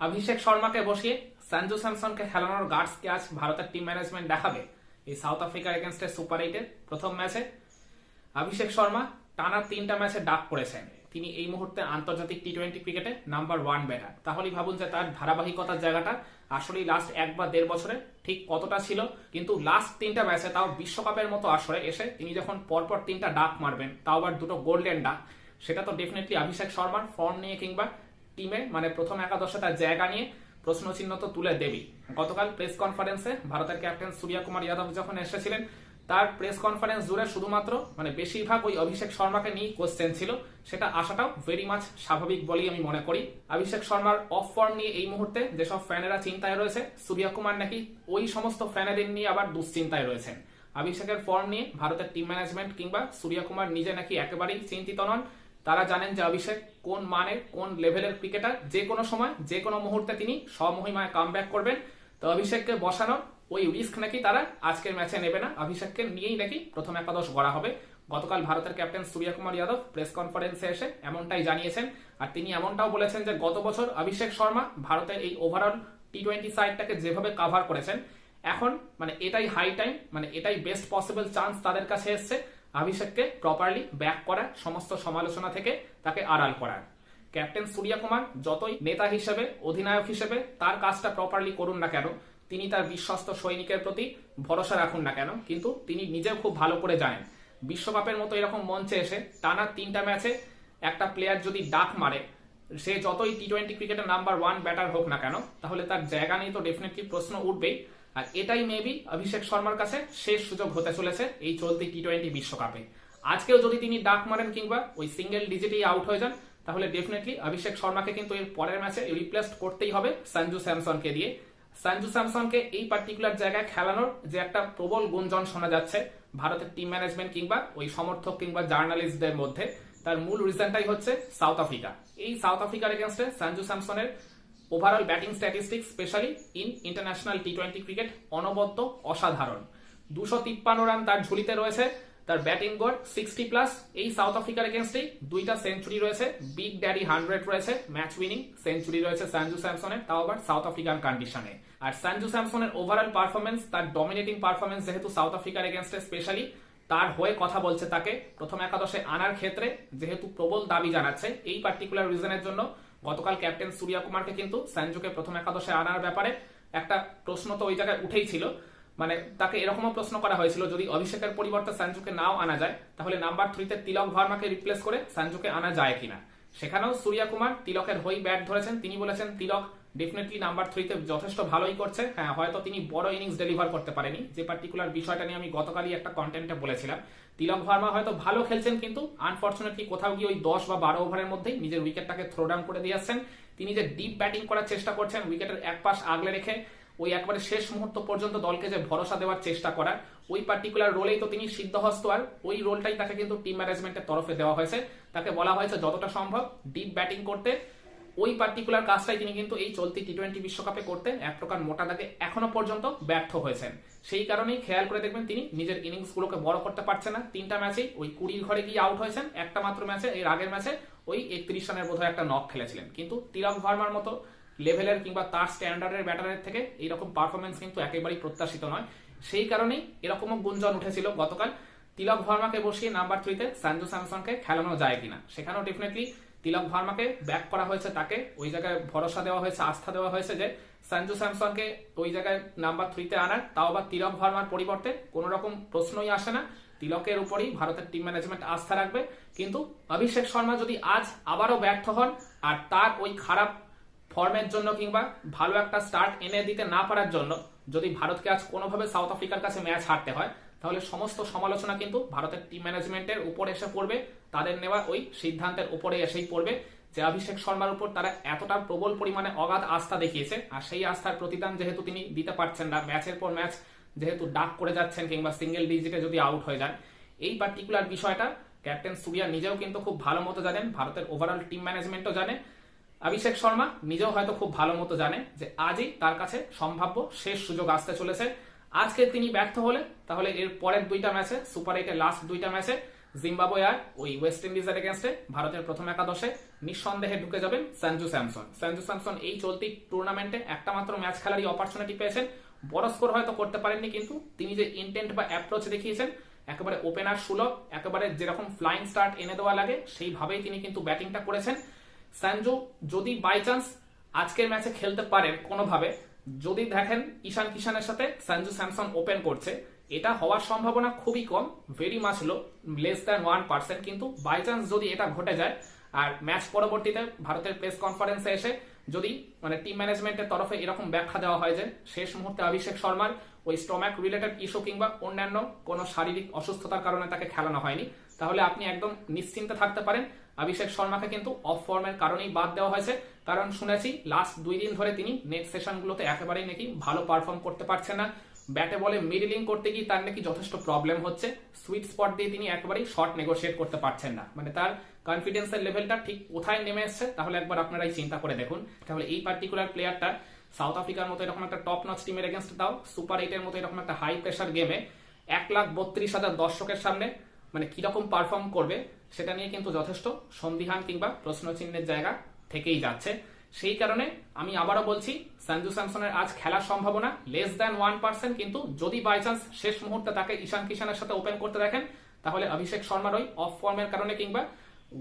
অভিষেক শর্মাকে বসিয়ে সঞ্জু স্যামসনকে খেলানোর গার্ডসকে আজ ভারতের টিম ম্যানেজমেন্ট দেখাবে। এই সাউথ আফ্রিকার এগেনস্টে সুপার এইটের প্রথম ম্যাচে অভিষেক শর্মা টানা তিনটা ম্যাচে ডাক করেছেন তিনি এই মুহূর্তে আন্তর্জাতিক টি টোয়েন্টি ক্রিকেটে নাম্বার ওয়ান ব্যাটার তাহলেই ভাবুন যে তার ধারাবাহিকতার জায়গাটা আসলেই লাস্ট এক বা দেড় বছরে ঠিক কতটা ছিল। কিন্তু লাস্ট তিনটা ম্যাচে তাও বিশ্বকাপের মতো আসরে এসে তিনি যখন পরপর তিনটা ডাক মারবেন, তাও আবার দুটো গোল্ডেন ডাক। সেটা তো ডেফিনেটলি অভিষেক শর্মার ফর্ম নিয়ে কিংবা টিমে মানে প্রথম একাদশে তার জায়গা নিয়ে প্রশ্নচিহ্ন তো তুলে দেবেই। গতকাল প্রেস কনফারেন্সে ভারতের ক্যাপ্টেন সূর্য কুমার যাদব যখন এসেছিলেন, তার প্রেস কনফারেন্স জুড়ে শুধুমাত্র মানে বেশিরভাগ ওই অভিষেক শর্মাকে নিয়ে কোশ্চেন ছিল। সেটা আসাটাও ভেরি মাছ স্বাভাবিক বলেই আমি মনে করি। অভিষেক শর্মার অফ ফর্ম নিয়ে এই মুহূর্তে যেসব ফ্যানেরা চিন্তায় রয়েছে সূর্য কুমার নাকি ওই সমস্ত ফ্যানেদের নিয়ে আবার দুশ্চিন্তায় রয়েছেন। অভিষেকের ফর্ম নিয়ে ভারতের টিম ম্যানেজমেন্ট কিংবা সূর্য কুমার নিজে নাকি একেবারেই চিন্তিত নন। তারা জানেন যে অভিষেক কোন মানের, কোন লেভেলের ক্রিকেটার যে কোনো সময়, যে কোনো মুহূর্তে তিনি স্বমহিমায় কাম করবেন। তো অভিষেককে বসানোর ওই রিস্ক নাকি তারা আজকের ম্যাচে নেবে না। অভিষেককে নিয়েই নাকি প্রথম একাদশ গড়া হবে। গতকাল ভারতের ক্যাপ্টেন সূর্য কুমার যাদব প্রেস কনফারেন্সে এসে এমনটাই জানিয়েছেন। আর তিনি এমনটাও বলেছেন যে গত বছর অভিষেক শর্মা ভারতের এই ওভারঅল টি টোয়েন্টি সাইডটাকে যেভাবে কাভার করেছেন, এখন মানে এটাই হাই টাইম মানে এটাই বেস্ট পসিবল চান্স তাদের কাছে এসছে। অভিষেককে প্রপারলি ব্যাক করার সমস্ত সমালোচনা থেকে তাকে আড়াল করার ক্যাপ্টেন সূর্য কুমার যতই নেতা হিসেবে, অধিনায়ক হিসেবে তার কাজটা প্রপারলি করুন না কেন, তিনি তার বিশ্বস্ত সৈনিকের প্রতি ভরসা রাখুন না কেন, কিন্তু তিনি নিজেও খুব ভালো করে জানেন। বিশ্বকাপের মতো এরকম মঞ্চে এসে টানা তিনটা ম্যাচে একটা প্লেয়ার যদি ডাক মারে, সে যতই টি টোয়েন্টি ক্রিকেটের নাম্বার ওয়ান ব্যাটার হোক না কেন, তাহলে তার জায়গা নিয়ে তো ডেফিনেটলি প্রশ্ন উঠবেই। আর এটাই মেবি অভিষেক শর্মার কাছে শেষ সুযোগ হতে চলেছে এই চলতি টি টোয়েন্টি বিশ্বকাপে। আজকেও যদি তিনি ডাক মারেন কিংবা ওই সিঙ্গেল ডিজিটেই আউট হয়ে যান, তাহলে ডেফিনেটলি অভিষেক শর্মাকে কিন্তু এর পরের ম্যাচে রিপ্লেস করতেই হবে সঞ্জু স্যামসনকে দিয়ে। সঞ্জু স্যামসনকে এই পার্টিকুলার জায়গায় খেলানোর যে একটা প্রবল গুঞ্জন শোনা যাচ্ছে ভারতের টিম ম্যানেজমেন্ট কিংবা ওই সমর্থক কিংবা জার্নালিস্টদের মধ্যে, তার মূল রিজনটাই হচ্ছে সাউথ আফ্রিকা এই সাউথ আফ্রিকার এগেনস্টে Sanju স্যামসনের overall batting statistics specially in international T twenty cricket অনবদ্য, অসাধারণ। দুশো তিপ্পান্ন রান তার ঝুলিতে রয়েছে। তার ব্যাটিং গড় সিক্সটি প্লাস এই সাউথ আফ্রিকার এগেনস্টেই দুইটা সেঞ্চুরি রয়েছে। বিগ ড্যাডি হান্ড্রেড রয়েছে। ম্যাচ উইনিং সেঞ্চুরি রয়েছে সঞ্জু স্যামসনের তাও আবার সাউথ আফ্রিকান কন্ডিশনে আর সঞ্জু স্যামসনের ওভারঅল পারফরমেন্স তার ডমিনেটিং পারফরমেন্স যেহেতু সাউথ আফ্রিকার এগেনস্টে স্পেশালি তার হয়ে কথা বলছে তাকে। প্রথম একাদশে আনার ক্ষেত্রে যেহেতু প্রবল দাবি জানাচ্ছে, এই পার্টিকুলার রিজনের জন্য গতকাল ক্যাপ্টেন সূর্য কুমারকে কিন্তু সঞ্জুকে প্রথম একাদশে আনার ব্যাপারে একটা প্রশ্ন তো ওই জায়গায় উঠেই ছিল। মানে তাকে এরকমও প্রশ্ন করা হয়েছিল, যদি অভিষেকের পরিবর্তে সঞ্জুকে নাও আনা যায়, তাহলে নাম্বার থ্রিতে তিলক ভার্মাকে রিপ্লেস করে সঞ্জুকে আনা যায় কিনা? সেখানেও সূর্য কুমার তিলকের হই ব্যাট ধরেছেন। তিনি বলেছেন, তিলক ডেফিনেটলি নাম্বার থ্রিতে যথেষ্ট ভালোই করছে। হ্যাঁ হয়তো তিনি বড় ইনিংস ডেলিভার করতে পারেনি। যে পার্টিকুলার বিষয়টা নিয়ে আমি গতকালই একটা কন্টেন্টে বলেছিলাম। তিলক ভার্মা হয়তো ভালো খেলছেন কিন্তু আনফর্চুনেটলি কোথাও গিয়ে ওই দশ বা বারো ওভারের মধ্যেই নিজের উইকেটটাকে থ্রো ডাউন করে দিয়ে আসছেন। তিনি যে ডিপ ব্যাটিং করার চেষ্টা করছেন উইকেটের এক পাশ আগলে রেখে ওই একবারে শেষ মুহূর্ত পর্যন্ত দলকে যে ভরসা দেওয়ার চেষ্টা করার ওই পার্টিকুলার রোলেই তো তিনি সিদ্ধহস্ত আর ওই রোলটাই তাকে কিন্তু টিম ম্যানেজমেন্টের তরফে দেওয়া হয়েছে। তাকে বলা হয়েছে যতটা সম্ভব ডিপ ব্যাটিং করতে। ওই পার্টিকুলার কাজটাই তিনি কিন্তু এই চলতি টি টোয়েন্টি বিশ্বকাপে করতে এক প্রকার মোটা দাগে এখনও পর্যন্ত ব্যর্থ হয়েছেন। সেই কারণেই খেয়াল করে দেখবেন তিনি নিজের ইনিংস গুলোকে বড় করতে পারছে না। তিনটা ম্যাচেই ওই কুড়ির ঘরে গিয়ে আউট হয়েছেন। একটা মাত্র ম্যাচে এর আগের ম্যাচে ওই একত্রিশ রানের বোধহয় একটা নক খেলেছিলেন। কিন্তু তিলক ভার্মার মতো লেভেলের কিংবা তার স্ট্যান্ডার্ডের ব্যাটারের থেকে এইরকম পারফরমেন্স কিন্তু একেবারেই প্রত্যাশিত নয়। সেই কারণেই এরকমও গুঞ্জন উঠেছিল গতকাল। তিলক ভার্মাকে বসিয়ে নাম্বার থ্রিতে সঞ্জু স্যামসনকে খেলানো যায় কিনা, সেখানেও ডেফিনেটলি তিলক ভার্মাকে ব্যাক করা হয়েছে তাকে। ওই জায়গায় ভরসা দেওয়া হয়েছে, আস্থা দেওয়া হয়েছে যে সঞ্জু স্যামসনকে ওই জায়গায় নাম্বার থ্রিতে আনার। তাও আবার তিলক ভার্মার পরিবর্তে কোনো রকম প্রশ্নই আসে না। তিলকের উপরই ভারতের টিম ম্যানেজমেন্ট আস্থা রাখবে। কিন্তু অভিষেক শর্মা যদি আজ আবারও ব্যর্থ হন, আর তার ওই খারাপ ফর্মের জন্য কিংবা ভালো একটা স্টার্ট এনে দিতে না পারার জন্য যদি ভারতকে আজ কোনোভাবে সাউথ আফ্রিকার কাছে ম্যাচ হারতে হয় তাহলে সমস্ত সমালোচনা কিন্তু ভারতের টিম ম্যানেজমেন্টের উপর এসে পড়বে, তাদের নেওয়া ওই সিদ্ধান্তের উপরে এসেই পড়বে যে অভিষেক শর্মার উপর তারা এতটা প্রবল পরিমাণে অগাধ আস্থা দেখিয়েছে, আর সেই আস্থার প্রতিদান যেহেতু তিনি দিতে পারছেন না, ম্যাচের পর ম্যাচ যেহেতু ডাক করে যাচ্ছেন কিংবা সিঙ্গেল ডিজিটে যদি আউট হয়ে যান, এই পার্টিকুলার বিষয়টা ক্যাপ্টেন সুরিয়া নিজেও কিন্তু খুব ভালো মতো জানেন, ভারতের ওভারঅল টিম ম্যানেজমেন্টও জানে। অভিষেক শর্মা নিজেও হয়তো খুব ভালো মতো জানে যে আজই তার কাছে সম্ভাব্য শেষ সুযোগ আসতে চলেছে। আজকে তিনি ব্যর্থ হলে তাহলে এর পরের দুইটা ম্যাচে, সুপার এইটের লাস্ট দুইটা ম্যাচে জিম্বাবুয়ে আর ওই ওয়েস্ট ইন্ডিজের এগেনস্টে ভারতের প্রথম একাদশে নিঃসন্দেহে ঢুকে যাবেন সঞ্জু স্যামসন সঞ্জু স্যামসন এই চলতি টুর্নামেন্টে একটা মাত্র ম্যাচ খেলারই অপরচুনিটি পেয়েছেন। বড় স্কোর হয়তো করতে পারেননি, কিন্তু তিনি যে ইন্টেন্ট বা অ্যাপ্রোচ দেখিয়েছেন, একেবারে ওপেনার সুলভ, একেবারে যেরকম ফ্লাইং স্টার্ট এনে দেওয়া লাগে, সেইভাবেই তিনি কিন্তু ব্যাটিংটা করেছেন। সঞ্জু যদি বাই চান্স আজকের ম্যাচে খেলতে পারেন কোনোভাবে যদি দেখেন ঈশান কিষানের সাথে সঞ্জু স্যামসন ওপেন করছে, এটা হওয়ার সম্ভাবনা খুবই কম very much low less than one percent কিন্তু বাই চান্স যদি এটা ঘটে যায়, আর ম্যাচ পরবর্তীতে ভারতের প্রেস কনফারেন্সে এসে যদি মানে টিম ম্যানেজমেন্টের তরফে এরকম ব্যাখ্যা দেওয়া হয় যে, শেষ মুহূর্তে অভিষেক শর্মার ওই স্টমাক রিলেটেড ইস্যু কিংবা অন্যান্য কোনো শারীরিক অসুস্থতার কারণে তাকে খেলানো হয়নি, তাহলে আপনি একদম নিশ্চিন্তে থাকতে পারেন। অভিষেক শর্মাকে কিন্তু অফ ফর্মের কারণেই বাদ দেওয়া হয়েছে। কারণ শুনেছি লাস্ট দুই দিন ধরে তিনি নেট সেশনগুলোতে একেবারেই নাকি ভালো পারফর্ম করতে পারছেন না। ব্যাটে বলে মিডলিং করতে গিয়ে তার নাকি যথেষ্ট প্রবলেম হচ্ছে। সুইট স্পট দিয়ে তিনি একেবারেই শর্ট নেগোশিয়েট করতে পারছেন না। মানে তার কনফিডেন্সের লেভেলটা ঠিক কোথায় নেমে এসছে, তাহলে একবার আপনারাই চিন্তা করে দেখুন। তাহলে এই পার্টিকুলার প্লেয়ারটা সাউথ আফ্রিকার মতো এরকম একটা টপ নচ টিমের এগেনস্ট দাও সুপার এইটের মতো এরকম একটা হাই প্রেশার গেমে এক লাখ বত্রিশ হাজার দর্শকের সামনে মানে কীরকম পারফর্ম করবে, সেটা নিয়ে কিন্তু যথেষ্ট সন্দিহান কিংবা প্রশ্নচিহ্নের জায়গা থেকেই যাচ্ছে। সেই কারণে আমি আবারও বলছি সঞ্জু স্যামসনের আজ খেলার সম্ভাবনা লেস দ্যান ওয়ান পার্সেন্ট কিন্তু যদি বাই চান্স শেষ মুহূর্তে তাকে ঈশান কিষানের সাথে ওপেন করতে দেখেন, তাহলে অভিষেক শর্মার ওই অফ ফর্মের কারণে কিংবা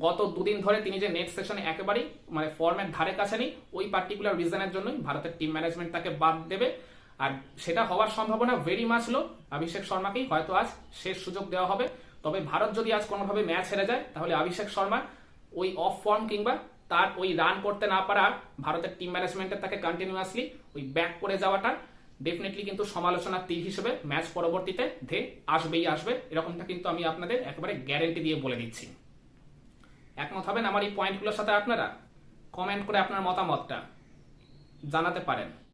গত দুদিন ধরে তিনি যে নেট সেশনে একেবারেই মানে ফর্মের ধারে কাছে নেই, ওই পার্টিকুলার রিজনের জন্যই ভারতের টিম ম্যানেজমেন্ট তাকে বাদ দেবে। আর সেটা হওয়ার সম্ভাবনা ভেরি মাছ লো অভিষেক শর্মাকেই হয়তো আজ শেষ সুযোগ দেওয়া হবে। তবে ভারত যদি আজ কোনোভাবে ম্যাচ হেরে যায়, তাহলে অভিষেক শর্মা ওই অফ ফর্ম কিংবা তার ওই রান করতে না পারা ভারতের টিম ম্যানেজমেন্টের তাকে কন্টিনিউয়াসলি ওই ব্যাক করে যাওয়াটা ডেফিনেটলি কিন্তু সমালোচনার তীর হিসেবে ম্যাচ পরবর্তীতে ধে আসবেই আসবে, এরকমটা কিন্তু আমি আপনাদের একেবারে গ্যারেন্টি দিয়ে বলে দিচ্ছি। একমত হবেন আমার এই পয়েন্টগুলোর সাথে আপনারা? কমেন্ট করে আপনার মতামতটা জানাতে পারেন।